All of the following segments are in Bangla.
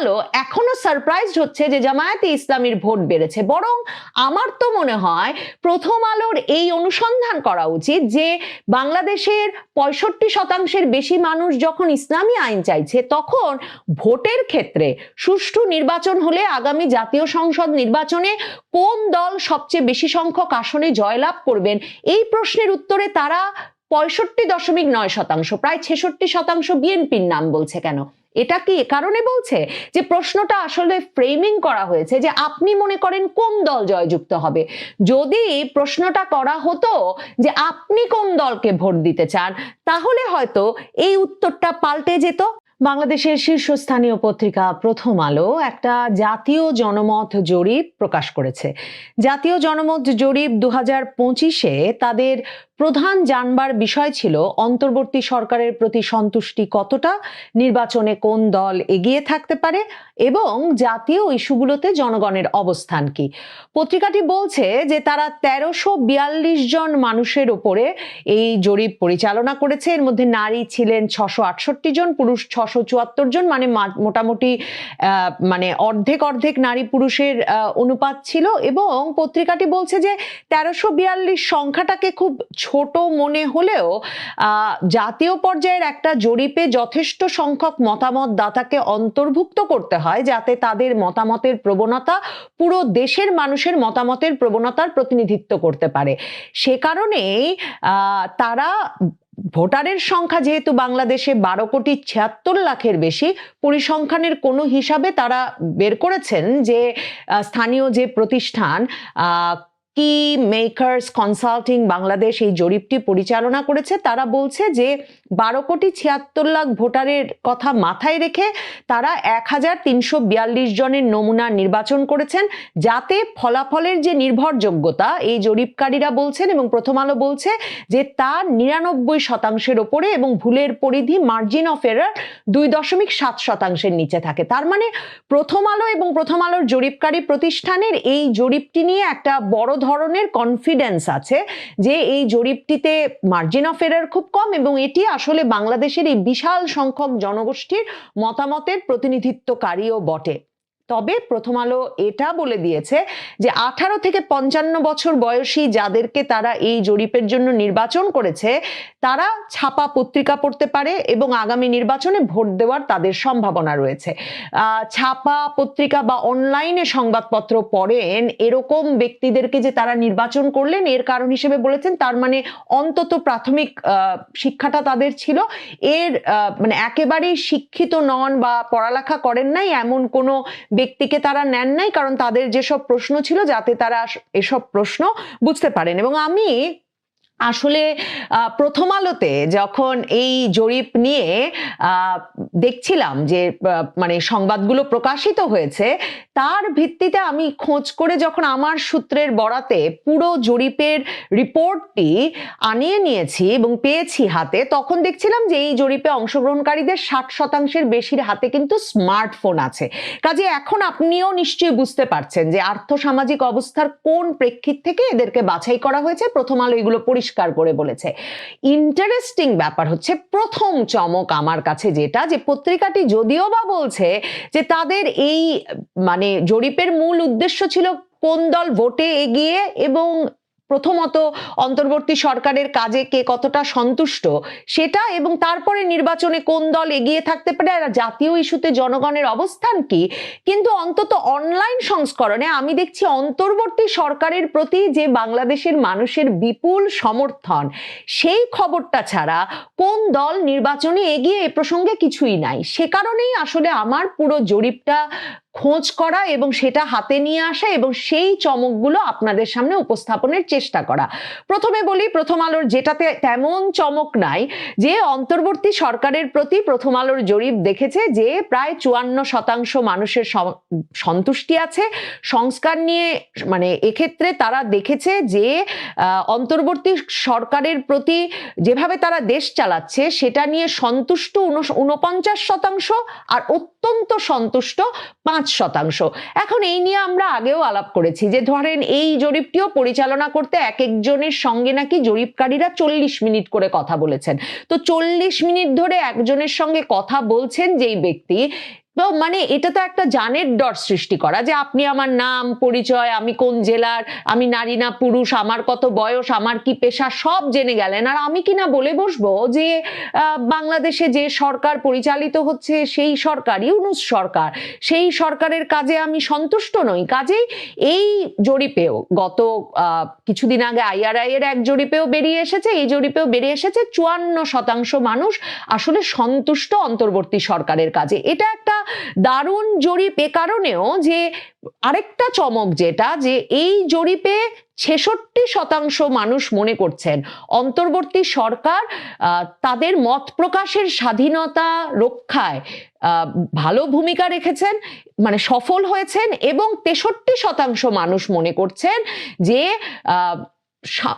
আলো এখনও সারপ্রাইজড হচ্ছে যে জামায়াতে ইসলামীর ভোট বেড়েছে। বরং আমার তো মনে হয় প্রথম আলোর এই অনুসন্ধান করা উচিত যে বাংলাদেশের পঁয়ষট্টি শতাংশের বেশি মানুষ যখন ইসলামী আইন চাইছে, তখন ভোটের ক্ষেত্রে সুষ্ঠু নির্বাচন হলে আগামী জাতীয় সংসদ নির্বাচনে কোন দল সবচেয়ে বেশি সংখ্যক আসনে জয়লাভ করবেন, এই প্রশ্নের উত্তরে তারা পঁয়ষট্টি দশমিক নয় শতাংশ, প্রায় ছেষট্টি শতাংশ বিএনপির নাম বলছে কেন? এটা কি এ কারণে বলছে? যে প্রশ্নটা আসলে ফ্রেমিং করা হয়েছে যে আপনি মনে করেন কোন দল জয়যুক্ত হবে। যদি প্রশ্নটা করা হতো যে আপনি কোন দলকে ভোট দিতে চান, তাহলে হয়তো এই উত্তরটা পাল্টে যেত। বাংলাদেশের শীর্ষস্থানীয় পত্রিকা প্রথম আলো একটা জাতীয় জনমত জরিপ প্রকাশ করেছে। জাতীয় জনমত জরিপ দু হাজার পঁচিশে তাদের প্রধান জানবার বিষয় ছিল, অন্তর্বর্তী সরকারের প্রতি সন্তুষ্টি কতটা, নির্বাচনে কোন দল এগিয়ে থাকতে পারে এবং জাতীয় ইস্যুগুলোতে জনগণের অবস্থান কি। পত্রিকাটি বলছে যে তারা তেরোশো বিয়াল্লিশ জন মানুষের ওপরে এই জরিপ পরিচালনা করেছে। এর মধ্যে নারী ছিলেন ছশো আটষট্টি জন, পুরুষ ছশো চুয়াত্তর জন মানে মোটামুটি মানে অর্ধেক অর্ধেক নারী পুরুষের অনুপাত ছিল এবং পত্রিকাটি বলছে যে তেরোশো বিয়াল্লিশ সংখ্যাটাকে খুব ছোট মনে হলেও জাতীয় পর্যায়ের একটা জরিপে যথেষ্ট সংখ্যক মতামত দাতাকে অন্তর্ভুক্ত করতে হয় যাতে তাদের মতামতের প্রবণতা পুরো দেশের মানুষের মতামতের প্রবণতার প্রতিনিধিত্ব করতে পারে। সে কারণেই তারা ভোটারের সংখ্যা যেহেতু বাংলাদেশে বারো কোটি ছিয়াত্তর লাখের বেশি, পরিসংখ্যানের কোনো হিসাবে তারা বের করেছেন যে স্থানীয় যে প্রতিষ্ঠান কি মেকার্স কনসাল্টিং বাংলাদেশ এই জরিপটি পরিচালনা করেছে, তারা বলছে যে বারো কোটি ছিয়াত্তর লাখ ভোটারের কথা মাথায় রেখে তারা এক হাজার তিনশো বিয়াল্লিশ জনের নমুনা নির্বাচন করেছেন, যাতে ফলাফলের যে নির্ভরযোগ্যতা, এই জরিপকারীরা বলছেন এবং প্রথম আলো বলছে যে তা নিরানব্বই শতাংশের ওপরে এবং ভুলের পরিধি মার্জিন অফ এরার দুই দশমিক সাত শতাংশের নিচে থাকে। তার মানে প্রথম আলো এবং প্রথম আলোর জরিপকারী প্রতিষ্ঠানের এই জরিপটি নিয়ে একটা বড় ধরনের কনফিডেন্স আছে যে এই জরিপটিতে মার্জিন অফ এরার খুব কম এবং এটি আসলে বাংলাদেশের এই বিশাল সংখ্যক জনগোষ্ঠীর মতামতের প্রতিনিধিত্বকারীও বটে। তবে প্রথম আলো এটা বলে দিয়েছে যে আঠারো থেকে পঞ্চান্ন বছর বয়সী যাদেরকে তারা এই জরিপের জন্য নির্বাচন করেছে, তারা ছাপা পত্রিকা পড়তে পারে এবং আগামী নির্বাচনে ভোট দেওয়ার তাদের সম্ভাবনা রয়েছে। ছাপা পত্রিকা বা অনলাইনে সংবাদপত্র পড়েন এরকম ব্যক্তিদেরকে যে তারা নির্বাচন করলেন, এর কারণ হিসেবে বলেছেন, তার মানে অন্তত প্রাথমিক শিক্ষাটা তাদের ছিল। এর মানে একেবারেই শিক্ষিত নন বা পড়ালেখা করেন নাই এমন কোনো ব্যক্তিকে তারা নেন নাই, কারণ তাদের যেসব প্রশ্ন ছিল যাতে তারা এসব প্রশ্ন বুঝতে পারেন। এবং আমি আসলে প্রথম আলোতে যখন এই জরিপ নিয়ে দেখছিলাম যে মানে সংবাদগুলো প্রকাশিত হয়েছে, তার ভিত্তিতে আমি খোঁজ করে যখন আমার সূত্রের বরাতে পুরো জরিপের রিপোর্টটি আনিয়ে নিয়েছি এবং পেয়েছি হাতে, তখন দেখছিলাম যে এই জরিপে অংশগ্রহণকারীদের ষাট শতাংশের বেশির হাতে কিন্তু স্মার্টফোন আছে। কাজে এখন আপনিও নিশ্চয়ই বুঝতে পারছেন যে আর্থসামাজিক অবস্থার কোন প্রেক্ষিত থেকে এদেরকে বাছাই করা হয়েছে। প্রথম আলো এগুলো পরিষ্কার করে বলেছে। ইন্টারেস্টিং ব্যাপার হচ্ছে, প্রথম চমক আমার কাছে যেটা, যে পত্রিকাটি যদিও বা বলছে যে তাদের এই মানে জরিপের মূল উদ্দেশ্য ছিল কোন দল ভোটে এগিয়ে এবং প্রথমত অন্তর্বর্তী সরকারের কাজে কে কতটা সন্তুষ্ট সেটা এবং তারপরে নির্বাচনে কোন দল এগিয়ে থাকতে পারে আর জাতীয় ইস্যুতে জনগণের অবস্থান কি? কিন্তু অন্তত অনলাইন সংস্করণে আমি দেখছি অন্তর্বর্তী সরকারের প্রতি যে বাংলাদেশের মানুষের বিপুল সমর্থন, সেই খবরটা ছাড়া কোন দল নির্বাচনে এগিয়ে এ প্রসঙ্গে কিছুই নাই। সে কারণেই আসলে আমার পুরো জরিপটা খোঁজ করা এবং সেটা হাতে নিয়ে আসা এবং সেই চমকগুলো আপনাদের সামনে উপস্থাপনের চেষ্টা করা। প্রথমে বলি, প্রথম আলোর যেটাতে তেমন চমক নাই, যে অন্তর্বর্তী সরকারের প্রতি প্রথম আলোর জরিপ দেখেছে যে প্রায় চুয়ান্ন শতাংশ মানুষের সন্তুষ্টি আছে। সংস্কার নিয়ে মানে এক্ষেত্রে তারা দেখেছে যে অন্তর্বর্তী সরকারের প্রতি যেভাবে তারা দেশ চালাচ্ছে, সেটা নিয়ে সন্তুষ্ট উনপঞ্চাশ শতাংশ আর অত্যন্ত সন্তুষ্ট পাঁচ শতাংশ। এখন এই নিয়ে আমরা আগেও আলাপ করেছি যে ধরেন এই জরিপটিও পরিচালনা করতে এক একজনের সঙ্গে নাকি জরিপকারীরা চল্লিশ মিনিট করে কথা বলেছেন। তো চল্লিশ মিনিট ধরে একজনের সঙ্গে কথা বলছেন যেই ব্যক্তি তো মানে এটা তো একটা জানের ডর সৃষ্টি করা যে আপনি আমার নাম, পরিচয়, আমি কোন জেলার, আমি নারী না, পুরুষ, আমার কত বয়স, আমার কি পেশা, সব জেনে গেলেন। আর আমি কিনা বলে বসবো যে বাংলাদেশে যে সরকার পরিচালিত হচ্ছে সেই সরকার, ইউনুস সরকার, সেই সরকারের কাজে আমি সন্তুষ্ট নই। কাজেই এই জরিপেও গত কিছুদিন আগে আইআরআই এর এক জরিপেও বেরিয়ে এসেছে, এই জরিপেও বেরিয়ে এসেছে, চুয়ান্ন শতাংশ মানুষ আসলে সন্তুষ্ট অন্তর্বর্তী সরকারের কাজে। এটা একটা দারুণ জরিপ এ কারণেও যে আরেকটা চমক যেটা, যে এই জরিপে ছেষট্টি শতাংশ মানুষ মনে করছেন। অন্তর্বর্তী সরকার তাদের মত প্রকাশের স্বাধীনতা রক্ষায় ভালো ভূমিকা রেখেছেন মানে সফল হয়েছেন এবং তেষট্টি শতাংশ মানুষ মনে করছেন যে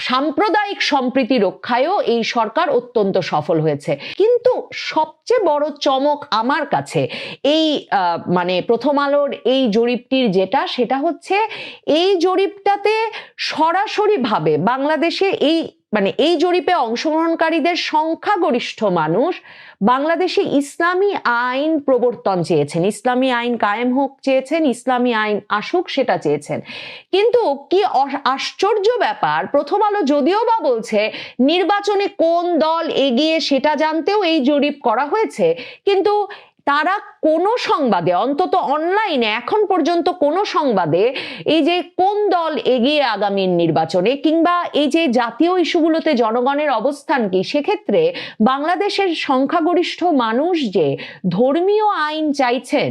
সাম্প্রদায়িক সম্প্রীতি রক্ষায়ও এই সরকার অত্যন্ত সফল হয়েছে। কিন্তু সবচেয়ে বড় চমক আমার কাছে এই মানে প্রথম আলোর এই জরিপটির যেটা, সেটা হচ্ছে এই জরিপটাতে সরাসরিভাবে বাংলাদেশে এই মানে এই জরিপে অংশগ্রহণকারীদের সংখ্যাগরিষ্ঠ মানুষ বাংলাদেশে ইসলামী আইন প্রবর্তন চেয়েছেন। ইসলামী আইন কায়েম হোক চেয়েছেন, ইসলামী আইন আসুক সেটা চেয়েছেন। কিন্তু কি আশ্চর্য ব্যাপার, প্রথম আলো যদিও বা বলছে নির্বাচনে কোন দল এগিয়ে সেটা জানতেও এই জরিপ করা হয়েছে, কিন্তু তারা কোনো সংবাদে, অন্তত অনলাইনে এখন পর্যন্ত কোনো সংবাদে এই যে কোন দল এগিয়ে আগামীর নির্বাচনে কিংবা এই যে জাতীয় ইস্যুগুলোতে জনগণের অবস্থান কি, সেক্ষেত্রে বাংলাদেশের সংখ্যাগরিষ্ঠ মানুষ যে ধর্মীয় আইন চাইছেন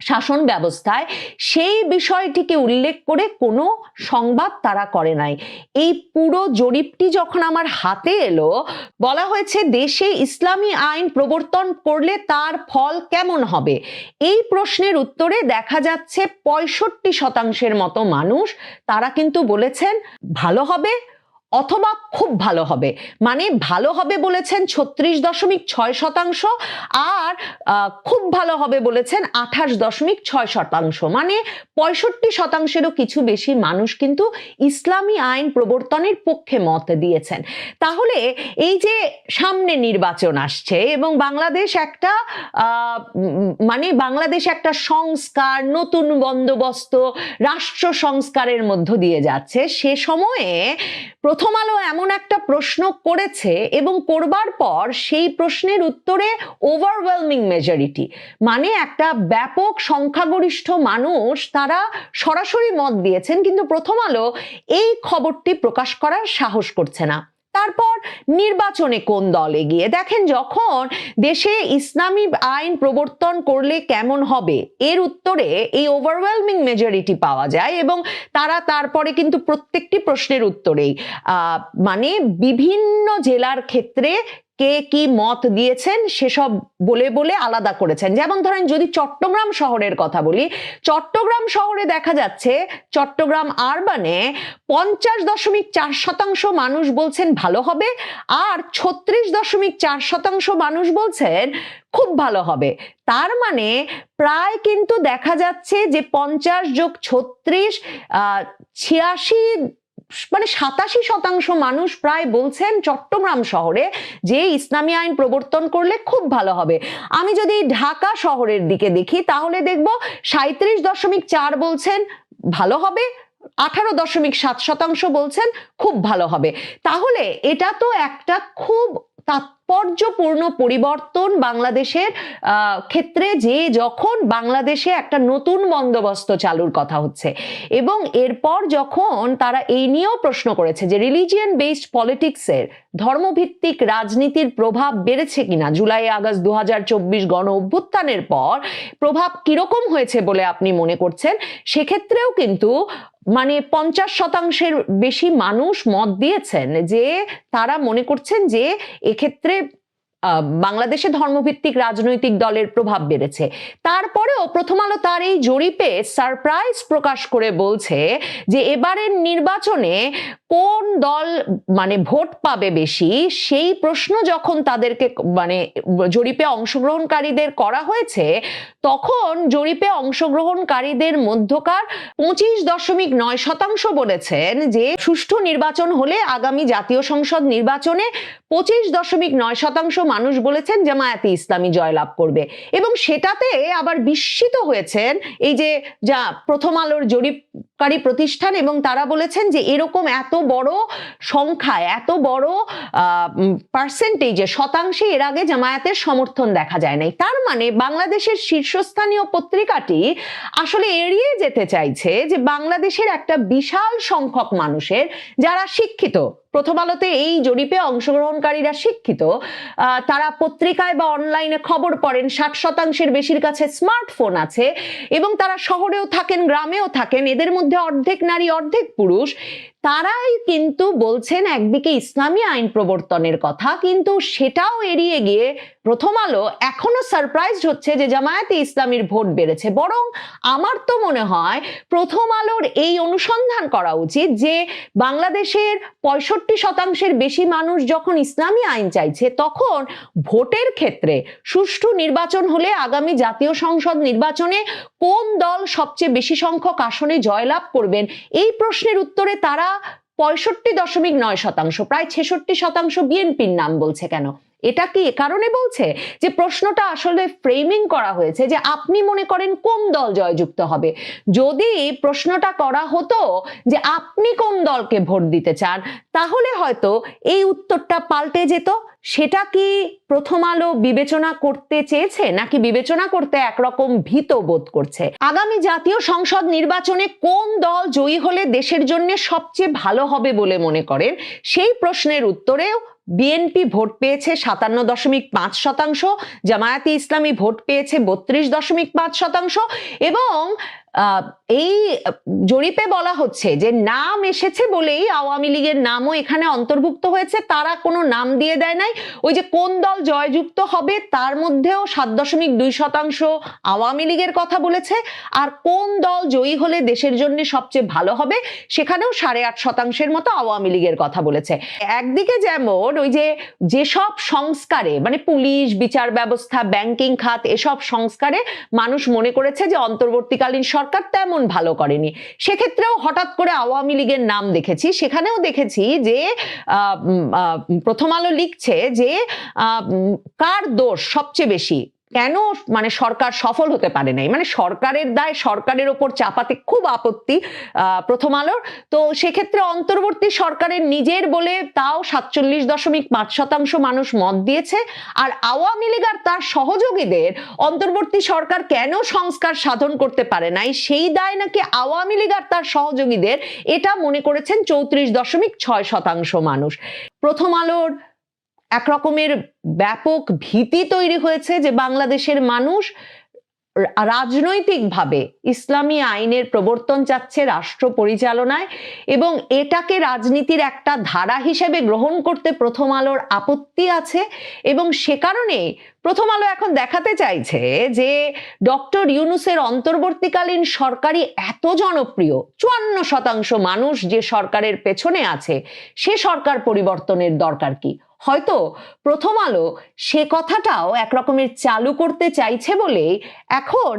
শাসন ব্যবস্থায়, সেই বিষয়টিকে উল্লেখ করে কোনো সংবাদ তারা করে নাই। এই পুরো জরিপটি যখন আমার হাতে এলো, বলা হয়েছে দেশে ইসলামী আইন প্রবর্তন করলে তার ফল কেমন হবে? এই প্রশ্নের উত্তরে দেখা যাচ্ছে পঁয়ষট্টি শতাংশের মতো মানুষ তারা কিন্তু বলেছেন, ভালো হবে অথবা খুব ভালো হবে। মানে ভালো হবে বলেছেন ছত্রিশ দশমিক ছয় শতাংশ আর খুব ভালো হবে বলেছেন আঠাশ দশমিক ছয় শতাংশ। মানে পঁয়ষট্টি শতাংশেরও কিছু বেশি মানুষ কিন্তু ইসলামী আইন প্রবর্তনের পক্ষে মত দিয়েছেন। তাহলে এই যে সামনে নির্বাচন আসছে এবং বাংলাদেশ একটা মানে বাংলাদেশ একটা সংস্কার, নতুন বন্দোবস্ত, রাষ্ট্র সংস্কারের মধ্য দিয়ে যাচ্ছে, সে সময়ে প্রথম আলো এমন একটা প্রশ্ন করেছে এবং করবার পর সেই প্রশ্নের উত্তরে ওভারওয়েলমিং মেজরিটি মানে একটা ব্যাপক সংখ্যাগরিষ্ঠ মানুষ তারা সরাসরি মত দিয়েছেন, কিন্তু প্রথম আলো এই খবরটি প্রকাশ করার সাহস করছে না। তারপর নির্বাচনে কোন দল এগিয়ে দেখেন যখন দেশে ইসলামী আইন প্রবর্তন করলে কেমন হবে? এর উত্তরে এই ওভারওয়েলমিং মেজরিটি পাওয়া যায় এবং তারা তারপরে কিন্তু প্রত্যেকটি প্রশ্নের উত্তরেই মানে বিভিন্ন জেলার ক্ষেত্রে কে কি মত দিয়েছেন সেসব বলে বলে আলাদা করেছেন। যেমন ধরেন যদি চট্টগ্রাম শহরের কথা বলি, চট্টগ্রাম শহরে দেখা যাচ্ছে চট্টগ্রাম আরবানে পঞ্চাশ দশমিক চার শতাংশ মানুষ বলছেন ভালো হবে আর ছত্রিশ দশমিক চার শতাংশ মানুষ বলছেন খুব ভালো হবে। তার মানে প্রায় কিন্তু দেখা যাচ্ছে যে পঞ্চাশ যোগ ছত্রিশ ছিয়াশি মানে সাতাশি শতাংশ মানুষ প্রায় বলছেন চট্টগ্রাম শহরে যে ইসলামী আইন প্রবর্তন করলে খুব ভালো হবে। আমি যদি ঢাকা শহরের দিকে দেখি, তাহলে দেখব সাঁত্রিশ দশমিক চার বলছেন ভালো হবে, আঠারো দশমিক সাত শতাংশ বলছেন খুব ভালো হবে। তাহলে এটা তো একটা খুব তাৎপর্যপূর্ণ পরিবর্তন বাংলাদেশের ক্ষেত্রে যে যখন বাংলাদেশে একটা নতুন বন্দোবস্ত চালুর কথা হচ্ছে এবং এরপর যখন তারা এই নিয়েও প্রশ্ন করেছে যে রিলিজিয়ান বেসড পলিটিক্সের ধর্মভিত্তিক রাজনীতির প্রভাব বেড়েছে কিনা? জুলাই, আগস্ট দু হাজার চব্বিশ গণ অভ্যুত্থানের পর প্রভাব কীরকম হয়েছে বলে আপনি মনে করছেন? সেক্ষেত্রেও কিন্তু মানে পঞ্চাশ শতাংশের বেশি মানুষ মত দিয়েছেন যে, তারা মনে করছেন যে, এক্ষেত্রে বাংলাদেশে ধর্মভিত্তিক রাজনৈতিক দলের প্রভাব বেড়েছে। তারপরেও প্রথম আলো তার এই জরিপে সারপ্রাইজ প্রকাশ করে বলছে যে এবারের নির্বাচনে কোন দল মানে ভোট পাবে বেশি, সেই প্রশ্ন যখন তাদেরকে মানে জরিপে অংশগ্রহণকারীদের করা হয়েছে, তখন জরিপে অংশগ্রহণকারীদের মধ্যকার পঁচিশ দশমিক নয় শতাংশ বলেছেন যে সুষ্ঠু নির্বাচন হলে আগামী জাতীয় সংসদ নির্বাচনে পঁচিশ দশমিক নয় শতাংশ মানুষ বলেছেন জামায়াতে ইসলামী জয়লাভ করবে। এবং সেটাতে আবার বিস্মিত হয়েছেন এই যে যা প্রথম আলোর জরিপকারী প্রতিষ্ঠান এবং তারা বলেছেন যে এরকম এত বড় সংখ্যায়, এত বড় পার্সেন্টেজে শতাংশে এর আগে জামায়াতের সমর্থন দেখা যায় নাই। তার মানে বাংলাদেশের শীর্ষস্থানীয় পত্রিকাটি আসলে এড়িয়ে যেতে চাইছে যে বাংলাদেশের একটা বিশাল সংখ্যক মানুষের যারা শিক্ষিত, প্রথম আলোতে এই জরিপে অংশগ্রহণকারীরা শিক্ষিত তারা পত্রিকায় বা অনলাইনে খবর পড়েন, ষাট শতাংশের বেশির কাছে স্মার্টফোন আছে এবং তারা শহরেও থাকেন, গ্রামেও থাকেন, এদের মধ্যে অর্ধেক নারী, অর্ধেক পুরুষ, তারাই কিন্তু বলছেন একদিকে ইসলামী আইন প্রবর্তনের কথা, কিন্তু সেটাও এড়িয়ে গিয়ে প্রথম আলো এখনও সারপ্রাইজড হচ্ছে যে জামায়াতে ইসলামীর ভোট বেড়েছে। বরং আমার তো মনে হয় প্রথম আলোর এই অনুসন্ধান করা উচিত যে বাংলাদেশের পঁয়ষট্টি শতাংশের বেশি মানুষ যখন ইসলামী আইন চাইছে, তখন ভোটের ক্ষেত্রে সুষ্ঠু নির্বাচন হলে আগামী জাতীয় সংসদ নির্বাচনে কোন দল সবচেয়ে বেশি সংখ্যক আসনে জয়লাভ করবেন? এই প্রশ্নের উত্তরে তারা পঁয়ষট্টি দশমিক নয় শতাংশ, প্রায় ছেষট্টি শতাংশ বিএনপির নাম বলছে কেন? এটা কি এ কারণে বলছে যে প্রশ্নটা আসলে ফ্রেমিং করা হয়েছে যে আপনি মনে করেন কোন দল জয়যুক্ত হবে? যদি প্রশ্নটা করা হতো যে আপনি কোন দলকে ভোট দিতে চান, তাহলে হয়তো এই উত্তরটা পাল্টে যেত সেটা কি প্রথম আলো বিবেচনা করতে চেয়েছে নাকি বিবেচনা করতে একরকম ভীত বোধ করছে? আগামী জাতীয় সংসদ নির্বাচনে কোন দল জয়ী হলে দেশের জন্য সবচেয়ে ভালো হবে বলে মনে করেন? সেই প্রশ্নের উত্তরেও বিএনপি ভোট পেয়েছে সাতান্ন দশমিক পাঁচ শতাংশ, জামায়াতে ইসলামী ভোট পেয়েছে বত্রিশ দশমিক পাঁচ শতাংশ এবং এই জরিপে বলা হচ্ছে যে নাম এসেছে বলেই আওয়ামী লীগের নামও এখানে অন্তর্ভুক্ত হয়েছে। তারা কোনো নাম দিয়ে দেয় নাই। ওই যে কোন দল জয়যুক্ত হবে তার মধ্যেও সাত দশমিক দুই শতাংশ আওয়ামী লীগের কথা বলেছে। আর কোন দল জয়ী হলে দেশের জন্য সবচেয়ে ভালো হবে সেখানেও সাড়ে আট শতাংশের মতো আওয়ামী লীগের কথা বলেছে। একদিকে যেমন ওই যে যেসব সংস্কারে মানে পুলিশ, বিচার ব্যবস্থা ব্যাংকিং খাত এসব সংস্কারে মানুষ মনে করেছে যে অন্তর্বর্তীকালীন সরকার তেমন ভালো করেনি। সেক্ষেত্রেও হঠাৎ করে আওয়ামী লীগের নাম দেখেছি। সেখানেও দেখেছি যে প্রথম আলো লিখছে যে কার দোষ সবচেয়ে বেশি? কেন মানে সরকার সফল হতে পারে নাই? মানে সরকারের দায় সরকারের ওপর চাপাতে খুব আপত্তি প্রথম আলোর। তো সেক্ষেত্রে অন্তর্বর্তী সরকারের নিজের বলে তাও সাতচল্লিশ দশমিক পাঁচ শতাংশ মানুষ মত দিয়েছে আর আওয়ামী লীগ আর তার সহযোগীদের অন্তর্বর্তী সরকার কেন সংস্কার সাধন করতে পারে নাই? সেই দায় নাকি আওয়ামী লীগ আর তার সহযোগীদের? এটা মনে করেছেন চৌত্রিশ দশমিক ছয় শতাংশ মানুষ। প্রথম আলোর একরকমের ব্যাপক ভীতি তৈরি হয়েছে যে বাংলাদেশের মানুষ রাজনৈতিকভাবে ইসলামী আইনের প্রবর্তন চাচ্ছে রাষ্ট্র পরিচালনায় এবং এটাকে রাজনীতির একটা ধারা হিসেবে গ্রহণ করতে প্রথম আলোর আপত্তি আছে এবং সে কারণে প্রথম আলো এখন দেখাতে চাইছে যে ডক্টর ইউনুসের অন্তর্বর্তীকালীন সরকারি এত জনপ্রিয়, চুয়ান্ন শতাংশ মানুষ যে সরকারের পেছনে আছে, সে সরকার পরিবর্তনের দরকার কি? হয়তো প্রথম আলো সে কথাটাও একরকমের চালু করতে চাইছে বলেই এখন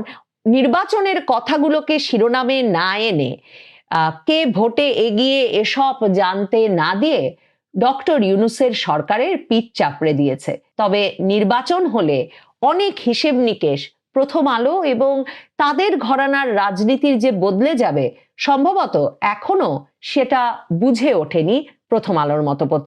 নির্বাচনের কথাগুলোকে শিরোনামে না এনে কে ভোটে এগিয়ে এসব জানতে না দিয়ে ডক্টর ইউনুসের সরকারের পিঠ চাপড়ে দিয়েছে। তবে নির্বাচন হলে অনেক হিসেব নিকেশ, প্রথম আলো এবং তাদের ঘরানার রাজনীতির যে বদলে যাবে, সম্ভবত এখনও সেটা বুঝে ওঠেনি প্রথম আলোর মতো